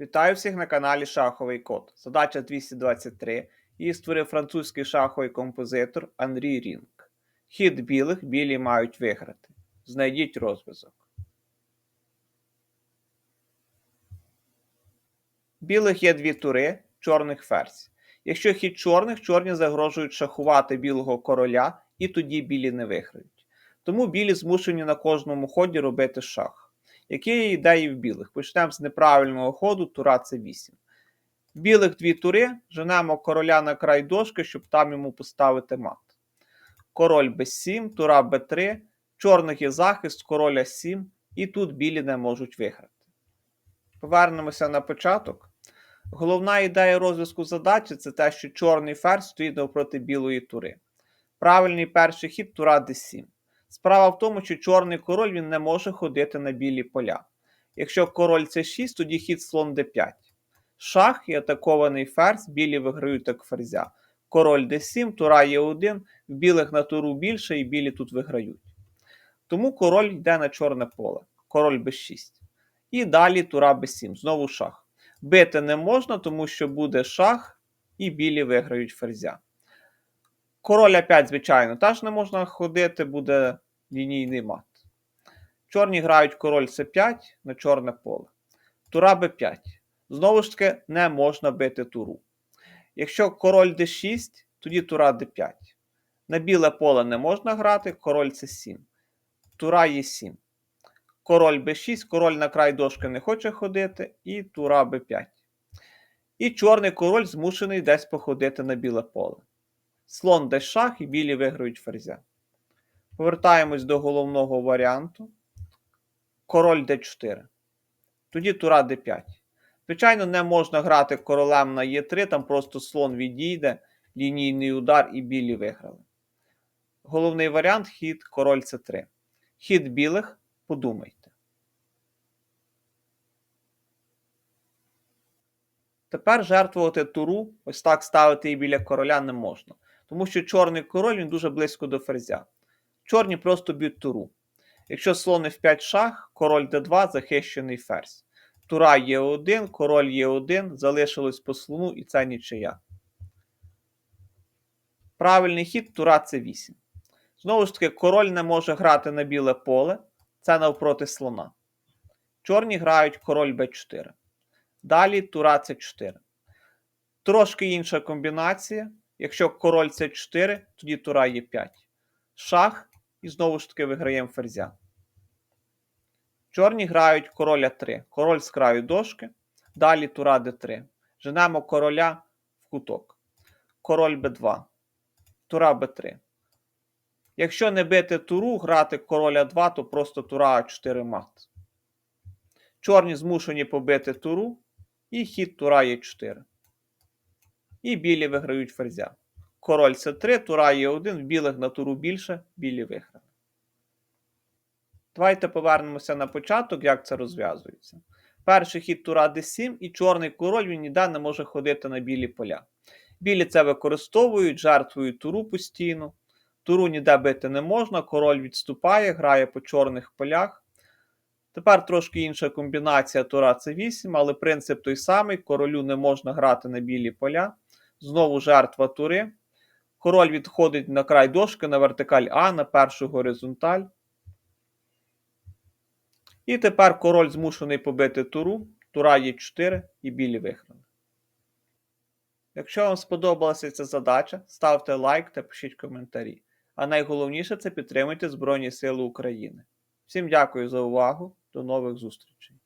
Вітаю всіх на каналі Шаховий Код. Задача 223. Її створив французький шаховий композитор Анрі Рінг. Хід білих білі мають виграти. Знайдіть розв'язок. Білих є дві тури, чорних ферзь. Якщо хід чорних, чорні загрожують шахувати білого короля, і тоді білі не виграють. Тому білі змушені на кожному ході робити шах. Які є ідеї в білих? Почнемо з неправильного ходу, тура c 8. В білих дві тури, женемо короля на край дошки, щоб там йому поставити мат. Король b7, тура b3, чорних є захист, короля 7, і тут білі не можуть виграти. Повернемося на початок. Головна ідея розв'язку задачі це те, що чорний ферзь стоїть навпроти білої тури. Правильний перший хід тура d7. Справа в тому, що чорний король він не може ходити на білі поля. Якщо король c 6, тоді хід слон d5. Шах і атакований ферзь, білі виграють як ферзя. Король d7, тура є 1 в білих на туру більше і білі тут виграють. Тому король йде на чорне поле. Король b6. І далі тура b7. Знову шах. Бити не можна, тому що буде шах, і білі виграють ферзя. Король А5, звичайно, теж не можна ходити, буде лінійний мат. Чорні грають король С5 на чорне поле. Тура Б5. Знову ж таки, не можна бити туру. Якщо король d6, тоді тура d5. На біле поле не можна грати, король С7. Тура Е7. Король b6, король на край дошки не хоче ходити, і тура b5. І чорний король змушений десь походити на біле поле. Слон десь шах і білі виграють ферзя. Повертаємось до головного варіанту. Король d4. Тоді тура d5. Звичайно, не можна грати королем на Е3, там просто слон відійде, лінійний удар і білі виграли. Головний варіант хід король С3. Хід білих подумайте. Тепер жертвувати туру, ось так ставити її біля короля не можна. Тому що чорний король він дуже близько до ферзя. Чорні просто б'ють туру. Якщо слон F5 шах, король d2 захищений ферзь. Тура є 1 король є 1 залишилось по слону і це нічия. Правильний хід тура c8. Знову ж таки, король не може грати на біле поле. Це навпроти слона. Чорні грають король b4. Далі тура c4. Трошки інша комбінація. Якщо король c4, тоді тура є 5. Шах, і знову ж таки виграємо ферзя. Чорні грають короля 3. Король з краю дошки. Далі тура d3. Женемо короля в куток. Король b2. Тура b3. Якщо не бити туру, грати короля 2, то просто тура А4 мат. Чорні змушені побити туру. І хід тура є 4. І білі виграють ферзя. Король С3, тура є 1 в білих на туру більше, білі виграли. Давайте повернемося на початок, як це розв'язується. Перший хід тура d7 і чорний король він ніде не може ходити на білі поля. Білі це використовують, жертвують туру постійно. Туру ніде бити не можна, король відступає, грає по чорних полях. Тепер трошки інша комбінація тура c8, але принцип той самий: королю не можна грати на білі поля. Знову жертва тури. Король відходить на край дошки на вертикаль А, на першу горизонталь. І тепер король змушений побити туру. Тура є 4 і білі виграли. Якщо вам сподобалася ця задача, ставте лайк та пишіть коментарі. А найголовніше це підтримуйте Збройні Сили України. Всім дякую за увагу. До нових зустрічей!